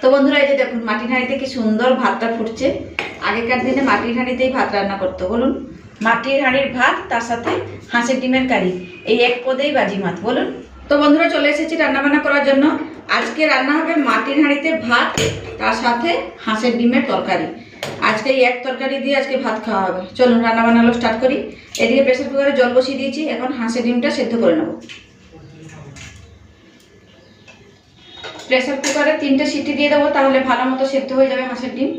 তো বন্ধুরা, এই যে দেখুন মাটির হাঁড়িতে কি সুন্দর ভাতটা ফুটছে। আগেকার দিনে মাটির হাঁড়িতেই ভাত রান্না করতো, বলুন। মাটির হাঁড়ির ভাত, তার সাথে হাঁসের ডিমের কারি, এই এক পদেই বাজি মাত, বলুন। তো বন্ধুরা, চলে এসেছি রান্নাবান্না করার জন্য। আজকে রান্না হবে মাটির হাঁড়িতে ভাত, তার সাথে হাঁসের ডিমের তরকারি। আজকে এই এক তরকারি দিয়ে আজকে ভাত খাওয়া হবে। চলুন রান্না বান্নালো স্টার্ট করি। এদিকে প্রেসার কুকারে জল বসিয়ে দিয়েছি, এখন হাঁসের ডিমটা সেদ্ধ করে নেব। প্রেসার কুকারে তিনটে সিটি দিয়ে দেবো, তাহলে ভালো মতো সেদ্ধ হয়ে যাবে হাঁসের ডিম।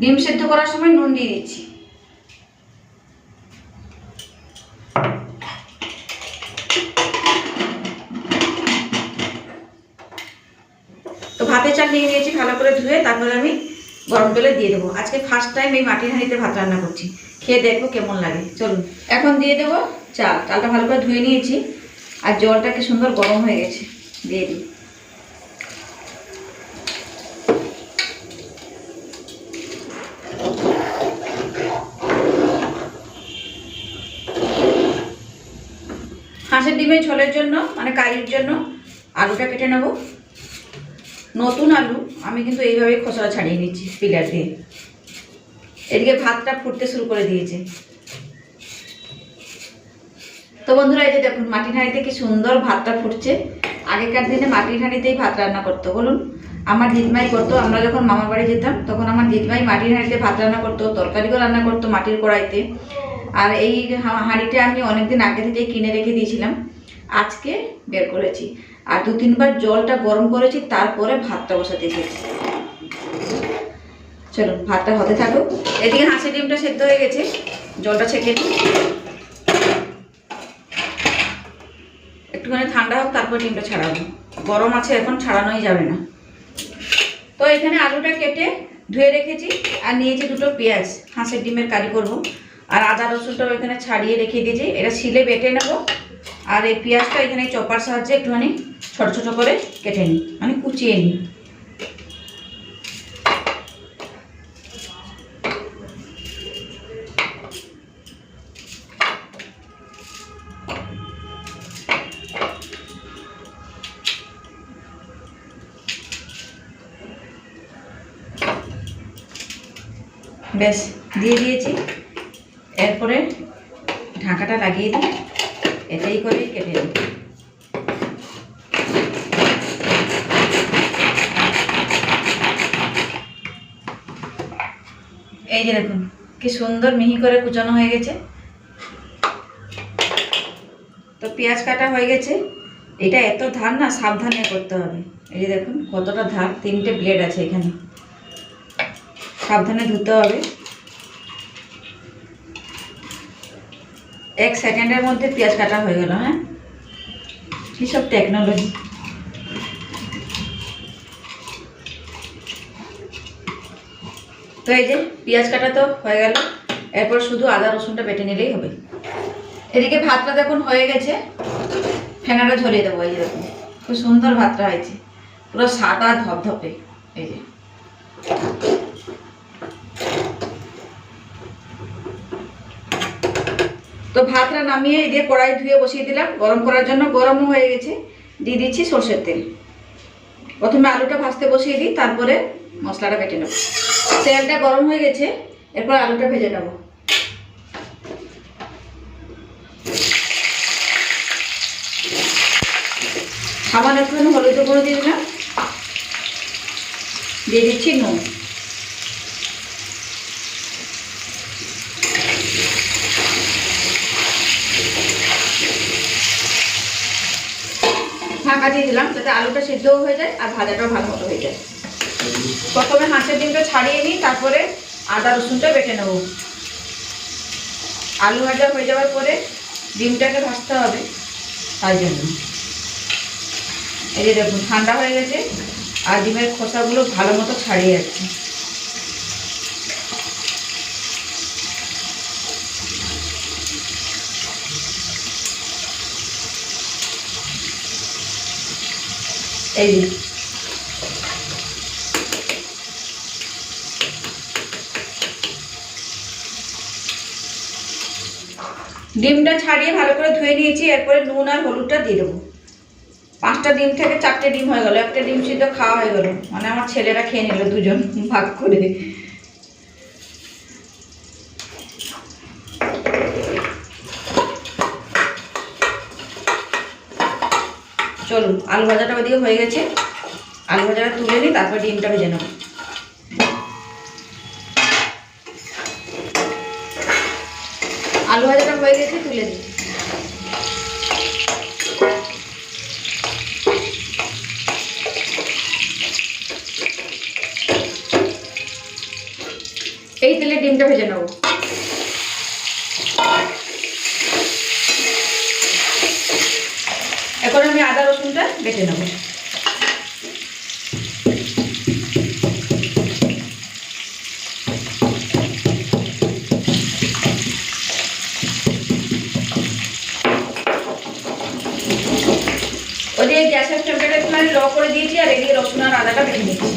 ডিম সেদ্ধ করার সময় নুন দিয়ে দিচ্ছি। তো ভাতে চাল নিয়ে নিয়েছি, ভালো করে ধুয়ে তারপরে আমি গরম জলে দিয়ে দেবো। আজকে ফার্স্ট টাইম এই মাটির হাঁড়িতে ভাত রান্না করছি। খেয়ে দেখব কেমন লাগে। চলুন, এখন দিয়ে দেবো চাল। চালটা ভালো করে ধুয়ে নিয়েছি। আর জলটা কি সুন্দর গরম হয়ে গেছে, দিয়ে দিই। হাঁসের ডিমের ঝোলের জন্য মানে কারির জন্য আলুটা কেটে নেব। নতুন আলু, আমি কিন্তু এইভাবেই খোসা ছাড়িয়ে নিচ্ছি, পিলার দিয়ে। এদিকে ভাতটা ফুটতে শুরু করে দিয়েছে। তো বন্ধুরা, এই যে দেখুন, মাটির হাঁড়িতে কি সুন্দর ভাতটা ফুটছে। আগেকার দিনে মাটির হাঁড়িতেই ভাত রান্না করতো, বলুন। আমার দিদমাই করতো, আমরা যখন মামার বাড়ি যেতাম, তখন আমার দিদমাই মাটির হাঁড়িতে ভাত রান্না করতো, তরকারিও রান্না করতো মাটির কড়াইতে। আর এই হাঁড়িটা আমি অনেকদিন আগে থেকেই কিনে রেখে দিয়েছিলাম। আজকে বের করেছি। আর দু তিনবার জলটা গরম করেছি, তারপরে ভাতটা বসাতে এসেছি। চলুন, ভাতটা হতে থাকুক। এদিকে হাঁসের ডিমটা সেদ্ধ হয়ে গেছে। জলটা ছেঁকে দিই একটুখানি ঠান্ডা হোক, তারপর ডিমটা ছাড়াবো। গরম আছে, এখন ছাড়ানোই যাবে না। তো এখানে আলুটা কেটে ধুয়ে রেখেছি, আর নিয়েছি দুটো পেঁয়াজ। হাঁসের ডিমের কারি করব। আর আদা রসুনটাও এখানে ছাড়িয়ে রেখে দিয়েছি। এটা শিলে বেটে নেব। আর এই পেঁয়াজটা এখানে চপার সাহায্যে একটুখানি ছোটো ছোটো করে কেটে নিই। মানে কুচিয়ে নিই। বেশ, দিয়ে দিয়েছি। এরপরে ঢাকাটা লাগিয়ে দিই। এটাই করেই কেটে নিই এই যে দেখুন, কি সুন্দর মিহি করে কুচানো হয়ে গেছে। তো পেঁয়াজ কাটা হয়ে গেছে। এটা এত ধার না, সাবধানে করতে হবে। এই যে দেখুন, কতটা ধার তিনটে ব্লেড আছে এখানে। সাবধানে ধুতে হবে। এক সেকেন্ডের মধ্যে পেঁয়াজ কাটা হয়ে গেল হ্যাঁ? সব টেকনোলজি তো এই যে পেঁয়াজ কাটা তো হয়ে গেল, এরপর শুধু আদা রসুনটা বেটে নিলেই হবে। এদিকে ভাতটা দেখুন হয়ে গেছে, ফেনাটা ঝরিয়ে দেবো, এই দেখুন, খুব সুন্দর ভাতটা হয়েছে। পুরো সাদা ধপধপে, এই যে। তো ভাতটা নামিয়ে দিয়ে কড়াই ধুয়ে বসিয়ে দিলাম। গরম করার জন্য গরমও হয়ে গেছে। দিয়ে দিচ্ছি সর্ষের তেল। প্রথমে আলুটা ভাজতে বসিয়ে দিই, তারপরে মশলাটা বেটে নেব। তেলটা গরম হয়ে গেছে, এরপর আলুটা ভেজে নেব। সামান্য একটু হলুদ গুঁড়ো দিয়ে দিলাম। দিয়ে দিচ্ছি নুন। ঢাকা দিয়ে দিলাম যাতে আলুটা সিদ্ধও হয়ে যায় আর ভাজাটাও ভালো মতো হয়ে যায়। প্রথমে হাঁসের ডিমটা ছাড়িয়ে নিই, তারপরে আদা রসুনটা বেটে নেব। আলু ভাজা হয়ে যাওয়ার পরে ডিমটাকে ভাজতে হবে তাই জন্য। এই যে দেখুন, ঠান্ডা হয়ে গেছে আর ডিমের খোসাগুলো ভালো মতো ছাড়িয়ে যাচ্ছে। এই যে। ডিমটা ছাড়িয়ে ভালো করে ধুয়ে নিয়েছি, এরপরে নুন আর হলুদটা দিয়ে দেবো। পাঁচটা ডিম থেকে চারটে ডিম হয়ে গেল, একটা ডিম সিদ্ধ খাওয়া হয়ে গেল। মানে আমার ছেলেরা খেয়ে নিল দুজন, ভাগ করে। চলুন আলু ভাজাটা ওদিকে হয়ে গেছে। আলু ভাজাটা তুলে নিই তারপর ডিমটা ভেজে নেব। আলু ভাজাটা হয়ে গেছে, তুলে দিই এই তেলে ডিমটা ভেজে নেব। এখন আমি আদা রসুনটা বেটে নেব। ওদিকে গ্যাসের একটু আমি ল করে দিয়েছি আর এদিকে রসুন আর আদাটা বেটে নিচ্ছি।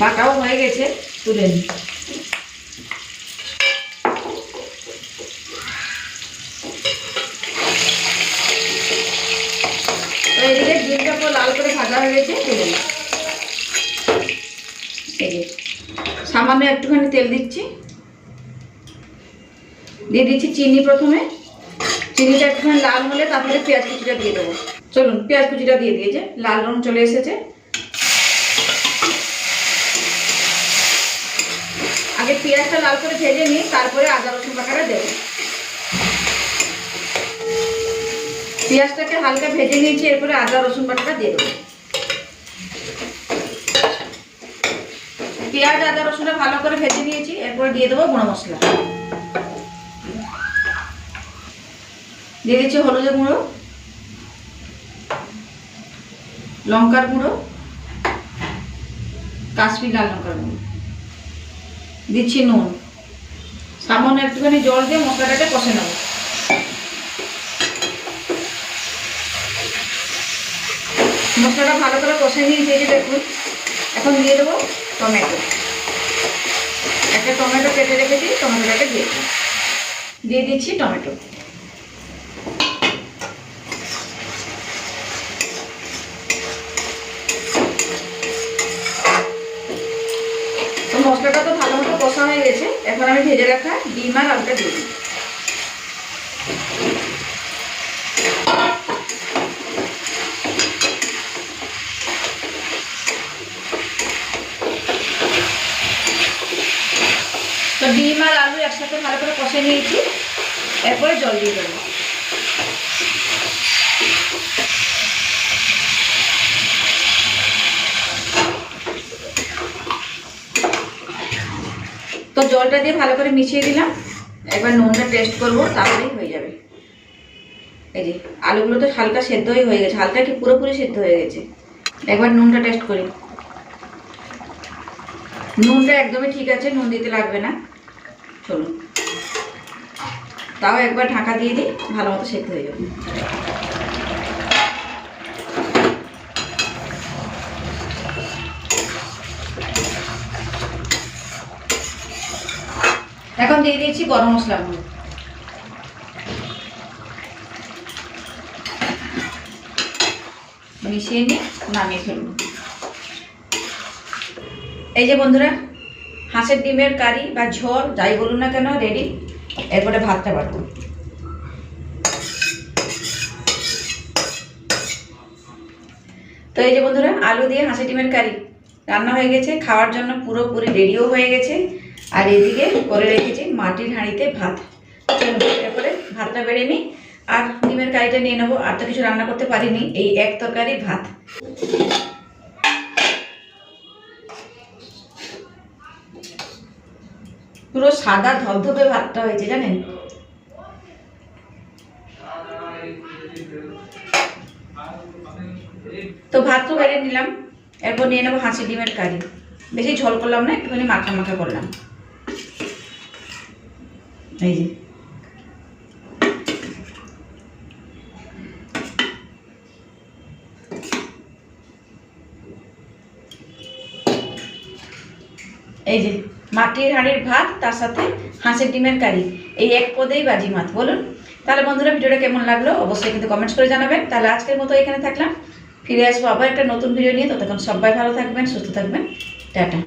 বাটাও হয়ে গেছে, তুলে নিই তো এদিকে ডিমটা পুরো লাল করে ভাজা হয়ে গেছে, তুলে সামান্য একটুখানি তেল দিচ্ছি। দিয়ে দিচ্ছি চিনি প্রথমে। চিনিটা একটুখানি লাল হলে তারপরে পেঁয়াজ কুচিটা দিয়ে দেবো। চলুন, পেঁয়াজ কুচিটা দিয়ে দিয়েছে লাল রং চলে এসেছে। আগে পেঁয়াজটা লাল করে ভেজে নিই, তারপরে আদা, রসুন বাটাটা দেবো। পেঁয়াজটাকে হালকা ভেজে নিয়েছি, এরপরে আদা, রসুন বাটাটা দিয়ে দেবো। পেঁয়াজ আদা রসুনটা ভালো করে ভেজে নিয়েছি, এরপরে দিয়ে দেবো গুঁড়ো মশলা। দিয়ে দিচ্ছি হলুদের গুঁড়ো, লঙ্কার গুঁড়ো, কাশ্মীর লাল লঙ্কার গুঁড়ো। দিচ্ছি নুন। সামান্য একটুখানি জল দিয়ে মশলাটাকে কষে নেব। মশলাটা ভালো করে কষে নিয়েছি দেখুন। এখন দিয়ে দেবো টমেটো। একটা টমেটো কেটে রেখেছি, টমেটোটাকে দিয়ে দিই। দিয়ে দিচ্ছি টমেটো। তো মশলাটা তো ভালো মতো কষা হয়ে গেছে, এখন আমি ভেজে রাখা ডিম আর আলুটা দিয়ে দিই তো ডিম আর আলু একসাথে ভালো করে কষে নিয়েছি। এরপরে জল দিয়ে দেবো। তো জলটা দিয়ে ভালো করে মিশিয়ে দিলাম। একবার নুনটা টেস্ট করব, তাহলেই হয়ে যাবে। এই যে, আলুগুলো তো হালকা সেদ্ধই হয়ে গেছে। হালকা কি পুরোপুরি সেদ্ধ হয়ে গেছে? একবার নুনটা টেস্ট করি। নুনটা একদমই ঠিক আছে, নুন দিতে লাগবে না। চলুন। তাও একবার ঢাকা দিয়ে দিই, ভালো মতো সেদ্ধ হয়ে যাবে। এখন দিয়ে দিয়েছি গরম মশলা মিশিয়ে নিয়ে নামিয়ে ফেলব। এই যে বন্ধুরা হাঁসের ডিমের কারি বা ঝোল, যাই বলুন না কেন রেডি এরপরে ভাতটা বাড়বো। তো এই যে বন্ধুরা, আলু দিয়ে হাঁসের ডিমের কারি রান্না হয়ে গেছে, খাওয়ার জন্য পুরোপুরি রেডিও হয়ে গেছে। আর এদিকে করে রেখেছি মাটির হাঁড়িতে ভাত। এরপরে ভাতটা বেড়ে নিই। আর ডিমের কারিটা নিয়ে নেব। আর তো কিছু রান্না করতে পারিনি, এই এক তরকারি ভাত। পুরো সাদা ধবধবে ভাতটা হয়েছে জানেন? তো ভাত তো বেড়ে নিলাম, এরপর নিয়ে নেব হাঁসি ডিমের কারি। বেশি ঝোল করলাম না, একটুখানি মাখা মাখা করলাম। এই যে। এই যে। মাটির হাঁড়ির ভাত, তার সাথে হাঁসের ডিমের কারি। এই এক পদেই বাজি মাত। বলুন, তাহলে বন্ধুরা ভিডিওটা কেমন লাগল? অবশ্যই কিন্তু কমেন্টস করে জানাবেন। তাহলে আজকের মতো এখানে থাকলাম। ফিরে আসব আবার একটা নতুন ভিডিও নিয়ে। ততক্ষণ সবাই ভালো থাকবেন, সুস্থ থাকবেন। টাটা।